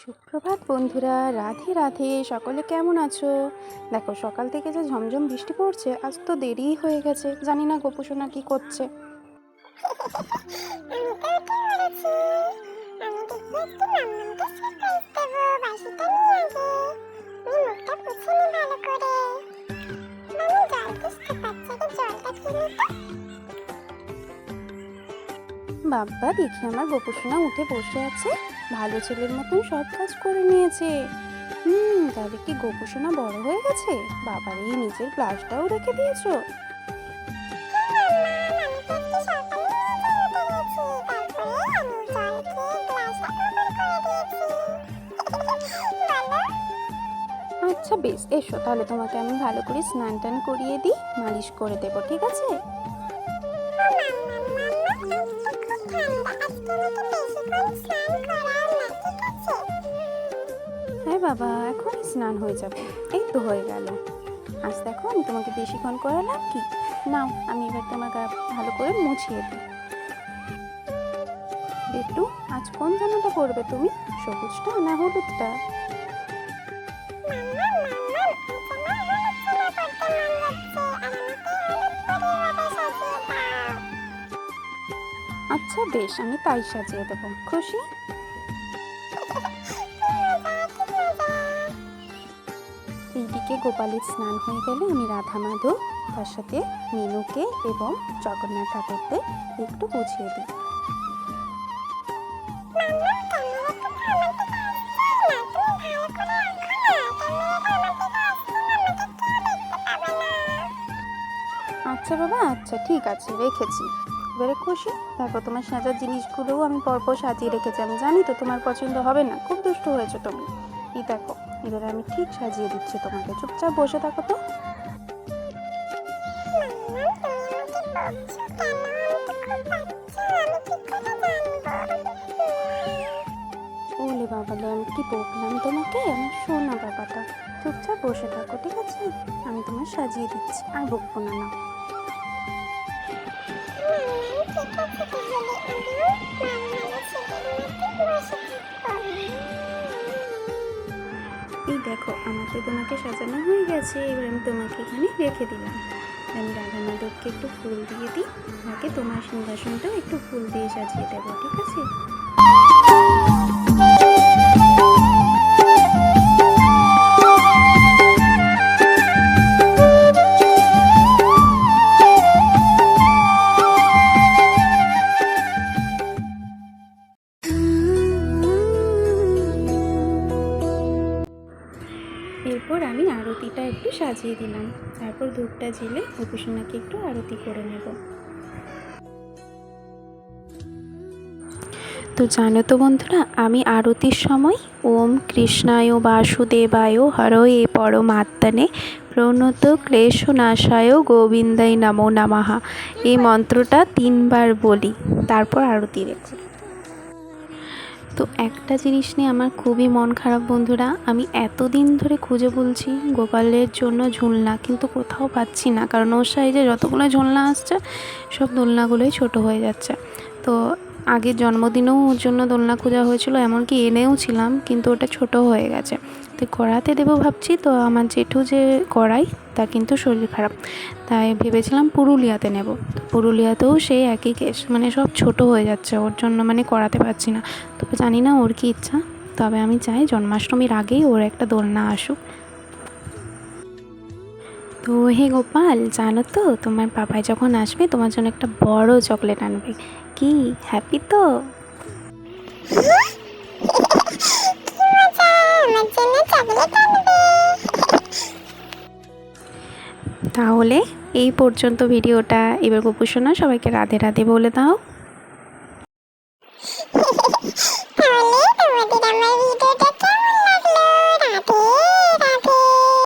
সুপ্রভাত বন্ধুরা, রাধে রাধে, সকলে কেমন আছো? দেখো, সকাল থেকে যে ঝমঝম বৃষ্টি পড়ছে, আজ তো দেরিই হয়ে গেছে, জানি না গোপুসোনা কি করছে। আমি তো বাবা দেখি আমার গোপুসোনা উঠে বসে আছে। ভালো ছেলের মতন সব কাজ করে নিয়েছে। হুম তাহলে কি গোপুসোনা বড় হয়ে গেছে? বাবার এই নিজের গ্লাসটাও রেখে দিয়েছ? আচ্ছা বেশ, এসো, তাহলে তোমাকে আমি ভালো করে স্নান টান করিয়ে দিই, মালিশ করে দেবো, ঠিক আছে? না হ্যাঁ বাবা এখন স্নান হয়ে যাবে। এই তো হয়ে গেল। আজ দেখো, আমি তোমাকে বেশিক্ষণ করালাম কি? নাও, আমি এবার তোমার গা ভালো করে মুছিয়ে দিই। একটু আজ কোন জামাটা পরবে তুমি? সবুজটা না হলুদটা? আচ্ছা বেশ, আমি তাই সাজিয়ে দেবো। খুশি? এইদিকে গোপালের স্নান হয়ে গেলে আমি রাধা মাধব, তার সাথে মিনুকে এবং জগন্নাথ ঠাকুরকে একটু বুঝিয়ে দিই। আচ্ছা বাবা আচ্ছা ঠিক আছে, রেখেছি। এবারে খুশি। দেখো তোমার সাজার জিনিসগুলোও আমি পরপর সাজিয়ে রেখেছি। আমি জানি তো তোমার পছন্দ হবে না। খুব দুষ্ট হয়েছে তুমি। এই দেখো, এবারে আমি ঠিক সাজিয়ে দিচ্ছি তোমাকে। চুপচাপ বসে থাকো তো। ওলে বাবা আমি কি বকলাম তোমাকে? আমার শোনা বাবাটা। চুপচাপ বসে থাকো, ঠিক আছে? আমি তোমার সাজিয়ে দিচ্ছি। আর বকবো না না। এই দেখো, আমাকে তোমাকে সাজানো হয়ে গেছে। এবার আমি তোমাকে এখানে রেখে দিলাম। আমি রাধা মাধবকে একটু ফুল দিয়ে দিই। তোমাকে তোমার সিংহাসনটাও একটু ফুল দিয়ে সাজিয়ে দেবো, ঠিক আছে? এরপর আমি আরতিটা একটু সাজিয়ে দিলাম। তারপর ধূপটা জেলে গোপীসোনাকে একটু আরতি করে নেব। তো জানো তো বন্ধুরা, আমি আরতির সময় ওম কৃষ্ণায় বাসুদেবায় হরয়ে পরমাত্মনে প্রণত ক্লেশনাশায় গোবিন্দাই নমো নমঃ। এই মন্ত্রটা তিনবার বলি, তারপর আরতি রেখো তো একটা জিনিস নিয়ে আমার খুবই মন খারাপ, বন্ধুরা। আমি এতদিন ধরে খুঁজে বলছি, গোপালের জন্য ঝুলনা, কিন্তু কোথাও পাচ্ছি না। কারণ ওর সাইজে যতগুলো ঝুলনা আসছে, সব দোলনাগুলোই ছোট হয়ে যাচ্ছে। তো আগের জন্মদিনেও ওর জন্য দোলনা খোঁজা হয়েছিল, এমনকি এনেও ছিলাম, কিন্তু ওটা ছোট হয়ে গেছে। তো কড়াতে দেবো ভাবছি, তো আমার জেঠু যে কড়াই তার কিন্তু শরীর খারাপ। তাই ভেবেছিলাম পুরুলিয়াতে নেব। পুরুলিয়াতেও সেই একই কেস মানে সব ছোট হয়ে যাচ্ছে, ওর জন্য মানে করাতে পারছি না। তবে জানি না ওর কি ইচ্ছা, তবে আমি চাই জন্মাষ্টমীর আগেই ওর একটা দোলনা আসুক। তো হে গোপাল, জানো তো তোমার পাপাই যখন আসবে তোমার জন্য একটা বড় চকলেট আনবে। কি? হ্যাপি তো? তাহলে এই পর্যন্ত ভিডিওটা। এবার গোপুসোনা সবাইকে রাধে রাধে বলে দাও।